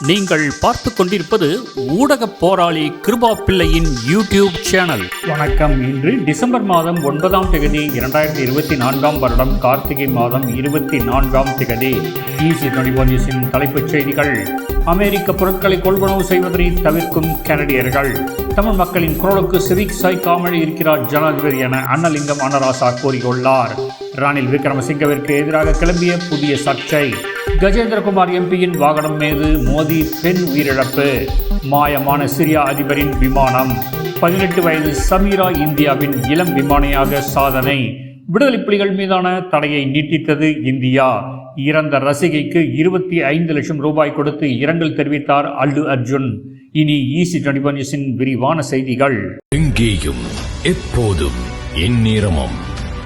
நீங்கள் பார்த்து கொண்டிருப்பது ஊடக போராளி கிருபா பிள்ளையின் யூடியூப் சேனல். வணக்கம். இன்று டிசம்பர் மாதம் ஒன்பதாம் தேதி இரண்டாயிரத்தி இருபத்தி நான்காம் வருடம் கார்த்திகை மாதம் இருபத்தி நான்காம் தேதி. ஈசி டுவெண்டி நியூஸின் தலைப்புச் செய்திகள். அமெரிக்க பொருட்களை கொள்வனவு செய்வதை தவிர்க்கும் கனடியர்கள். தமிழ் மக்களின் குரலுக்கு சிவிக் சாய்க்காமல் இருக்கிறார் ஜனாதிபதி என அன்னலிங்கம் அன்னராசா கூறியுள்ளார். ரணில் விக்ரமசிங்கவிற்கு எதிராக கிளம்பிய புதிய சர்ச்சை. கஜேந்திரகுமார் எம்பியின் வாகனம் மீது மோதி பெண் உயிரிழப்பு. மாயமான சிரியா அதிபரின் விமானம். பதினெட்டு வயது சமீரா இந்தியாவின் இளம் விமானியாக சாதனை. விடுதலை புலிகள் மீதான தடையை நீட்டித்தது இந்தியா. இறந்த ரசிகைக்கு இருபத்தி ஐந்து லட்சம் ரூபாய் கொடுத்து இரங்கல் தெரிவித்தார் அல்லு அர்ஜுன். இனி ஈசி டுவெண்டி விரிவான செய்திகள். எங்கேயும் எப்போதும் எந்நேரமும்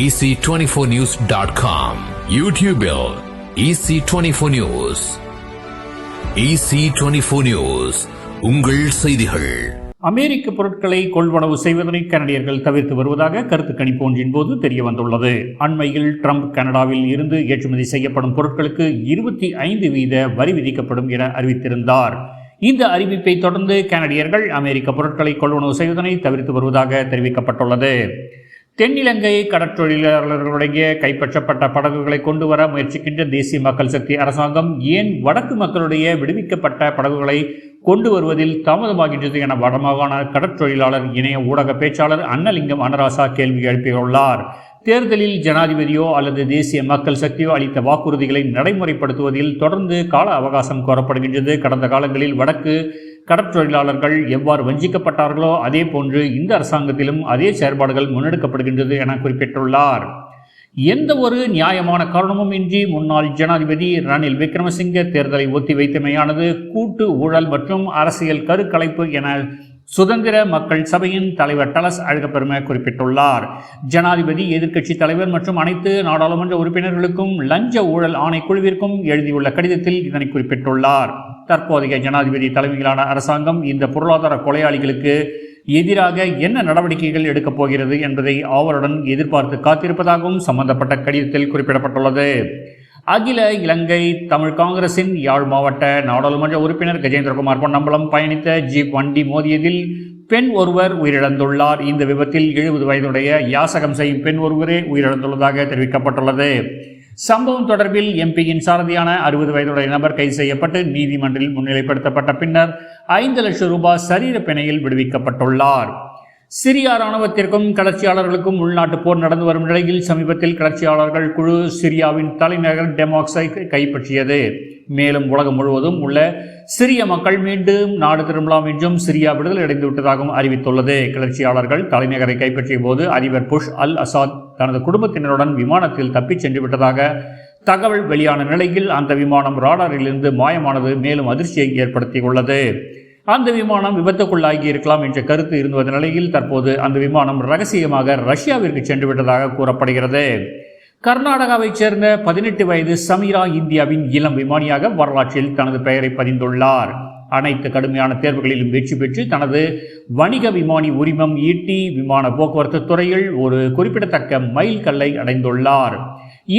ec24news.com யூடியூபில் ec24 நியூஸ் ec24 நியூஸ் உங்கள் செய்திகள். அமெரிக்க பொருட்களை கொள்வனவு செய்வதனை கனடியர்கள் தவிர்த்து வருவதாக கருத்து கணிப்பு ஒன்றின் போது தெரிய வந்துள்ளது அண்மையில் ட்ரம்ப் கனடாவில் இருந்து ஏற்றுமதி செய்யப்படும் பொருட்களுக்கு இருபத்தி ஐந்து வீத வரி விதிக்கப்படும் என அறிவித்திருந்தார். இந்த அறிவிப்பை தொடர்ந்து கனடியர்கள் அமெரிக்க பொருட்களை கொள்வனவு செய்வதனை தவிர்த்து வருவதாக தெரிவிக்கப்பட்டுள்ளது. தென்னிலங்கை கடற்றொழிலாளர்களுடைய கைப்பற்றப்பட்ட படகுகளை கொண்டு வர முயற்சிக்கின்ற தேசிய மக்கள் சக்தி அரசாங்கம் ஏன் வடக்கு மக்களுடைய விடுவிக்கப்பட்ட படகுகளை கொண்டு வருவதில் தாமதமாகின்றது என வடமாகாண கடற்றொழிலாளர் இணைய ஊடக பேச்சாளர் அன்னலிங்கம் அனராசா கேள்வி எழுப்பியுள்ளார். தேர்தலில் ஜனாதிபதியோ அல்லது தேசிய மக்கள் சக்தியோ அளித்த வாக்குறுதிகளை நடைமுறைப்படுத்துவதில் தொடர்ந்து கால அவகாசம் கோரப்படுகின்றது. கடந்த காலங்களில் வடக்கு கடற்றொழிலாளர்கள் எவ்வாறு வஞ்சிக்கப்பட்டார்களோ அதே போன்று இந்த அரசாங்கத்திலும் அதே செயற்பாடுகள் முன்னெடுக்கப்படுகின்றது என குறிப்பிட்டுள்ளார். எந்த ஒரு நியாயமான காரணமும் இன்றி முன்னாள் ஜனாதிபதி ரணில் விக்ரமசிங்கே தேர்தலை ஒத்திவைத்தமையானது கூட்டு ஊழல் மற்றும் அரசியல் கருக்கலைப்பு என சுதந்திர மக்கள் சபையின் தலைவர் டலஸ் அழகப்பெருமை குறிப்பிட்டுள்ளார். ஜனாதிபதி எதிர்க்கட்சி தலைவர் மற்றும் அனைத்து நாடாளுமன்ற உறுப்பினர்களுக்கும் லஞ்ச ஊழல் ஆணைக்குழுவிற்கும் எழுதியுள்ள கடிதத்தில் இதனை குறிப்பிட்டுள்ளார். தற்போதைய ஜனாதிபதி தலைமையிலான அரசாங்கம் இந்த பொருளாதார கொலையாளிகளுக்கு எதிராக என்ன நடவடிக்கைகள் எடுக்கப் போகிறது என்பதை ஆவலுடன் எதிர்பார்த்து காத்திருப்பதாகவும் சம்பந்தப்பட்ட கடிதத்தில் குறிப்பிடப்பட்டுள்ளது. அகில இலங்கை தமிழ் காங்கிரசின் யாழ் மாவட்ட நாடாளுமன்ற உறுப்பினர் கஜேந்திரகுமார் பொன்னம்பலம் பயணித்த ஜீப் வண்டி மோதியதில் பெண் ஒருவர் உயிரிழந்துள்ளார். இந்த விபத்தில் எழுபது வயதுடைய யாசகம் செய்யும் பெண் ஒருவரே உயிரிழந்துள்ளதாக தெரிவிக்கப்பட்டுள்ளது. சம்பவம் தொடர்பில் எம்பியின் சாரதியான அறுபது வயதுடைய நபர் கைது செய்யப்பட்டு நீதிமன்றில் முன்னிலைப்படுத்தப்பட்ட பின்னர் ஐந்து லட்சம் ரூபாய் சரீர பிணையில் விடுவிக்கப்பட்டுள்ளார். சிரியா ராணுவத்திற்கும் கிளர்ச்சியாளர்களுக்கும் உள்நாட்டு போர் நடந்து வரும் நிலையில் சமீபத்தில் கிளர்ச்சியாளர்கள் குழு சிரியாவின் தலைநகர் டெமாக்ஸை கைப்பற்றியது. மேலும் உலகம் முழுவதும் உள்ள சிரிய மக்கள் மீண்டும் நாடு திரும்பலாம் என்றும் சிரியா விடுதலை அடைந்து விட்டதாகவும் அறிவித்துள்ளது. கிளர்ச்சியாளர்கள் தலைநகரை கைப்பற்றிய போது அதிபர் புஷ் அல் அசாத் தனது குடும்பத்தினருடன் விமானத்தில் தப்பிச் சென்று விட்டதாக தகவல் வெளியான நிலையில் அந்த விமானம் ராடாரிலிருந்து மாயமானது மேலும் அதிர்ச்சியை ஏற்படுத்தியுள்ளது. அந்த விமானம் விபத்துக்குள்ளாகி இருக்கலாம் என்ற கருத்து இருந்த நிலையில் தற்போது அந்த விமானம் ரகசியமாக ரஷ்யாவிற்கு சென்று விட்டதாக கூறப்படுகிறது. கர்நாடகாவைச் சேர்ந்த பதினெட்டு வயது சமீரா இந்தியாவின் இளம் விமானியாக வரலாற்றில் தனது பெயரை பதிந்துள்ளார். அனைத்து கடுமையான தேர்வுகளிலும் வெற்றி பெற்று தனது வணிக விமானி உரிமம் ஈட்டி விமான போக்குவரத்து துறையில் ஒரு குறிப்பிடத்தக்க மைல் கல்லை அடைந்துள்ளார்.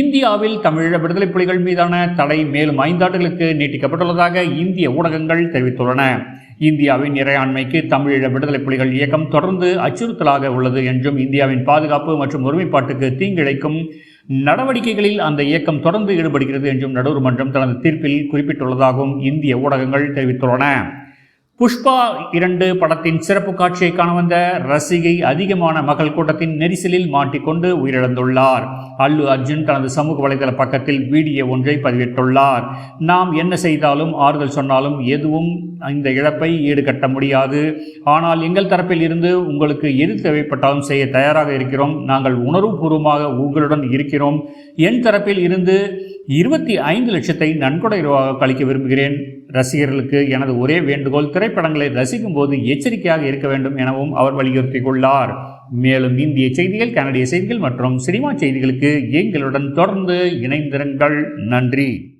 இந்தியாவில் தமிழீழ விடுதலை புலிகள் மீதான தடை மேலும் ஐந்தாண்டுகளுக்கு நீட்டிக்கப்பட்டுள்ளதாக இந்திய ஊடகங்கள் தெரிவித்துள்ளன. இந்தியாவின் இறையாண்மைக்கு தமிழீழ விடுதலை புலிகள் இயக்கம் தொடர்ந்து அச்சுறுத்தலாக உள்ளது என்றும் இந்தியாவின் பாதுகாப்பு மற்றும் ஒருமைப்பாட்டுக்கு தீங்கிழைக்கும் நடவடிக்கைகளில் அந்த இயக்கம் தொடர்ந்து ஈடுபடுகிறது என்றும் நடுவர் மன்றம் தனது தீர்ப்பில் குறிப்பிட்டுள்ளதாகவும் இந்திய ஊடகங்கள் தெரிவித்துள்ளன. புஷ்பா இரண்டு படத்தின் சிறப்பு காட்சியை காண வந்த ரசிகை அதிகமான மக்கள் கூட்டத்தின் நெரிசலில் மாட்டிக்கொண்டு உயிரிழந்துள்ளார். அல்லு அர்ஜுன் தனது சமூக வலைதள பக்கத்தில் வீடியோ ஒன்றை பதிவிட்டுள்ளார். நாம் என்ன செய்தாலும் ஆறுதல் சொன்னாலும் எதுவும் இந்த இழப்பை ஈடுகட்ட முடியாது. ஆனால் எங்கள் தரப்பில் இருந்து உங்களுக்கு எது தேவைப்பட்டாலும் செய்ய தயாராக இருக்கிறோம். நாங்கள் உணர்வுபூர்வமாக உங்களுடன் இருக்கிறோம். என் தரப்பில் இருந்து இருபத்தி ஐந்து லட்சத்தை நன்கொடையாக கழிக்க விரும்புகிறேன். ரசிகர்களுக்கு எனது ஒரே வேண்டுகோள் திரைப்படங்களை ரசிக்கும் போது எச்சரிக்கையாக இருக்க வேண்டும் எனவும் அவர் வலியுறுத்தியுள்ளார். மேலும் இந்திய செய்திகள் கனடிய செய்திகள் மற்றும் சினிமா செய்திகளுக்கு எங்களுடன் தொடர்ந்து இணைந்திருங்கள். நன்றி.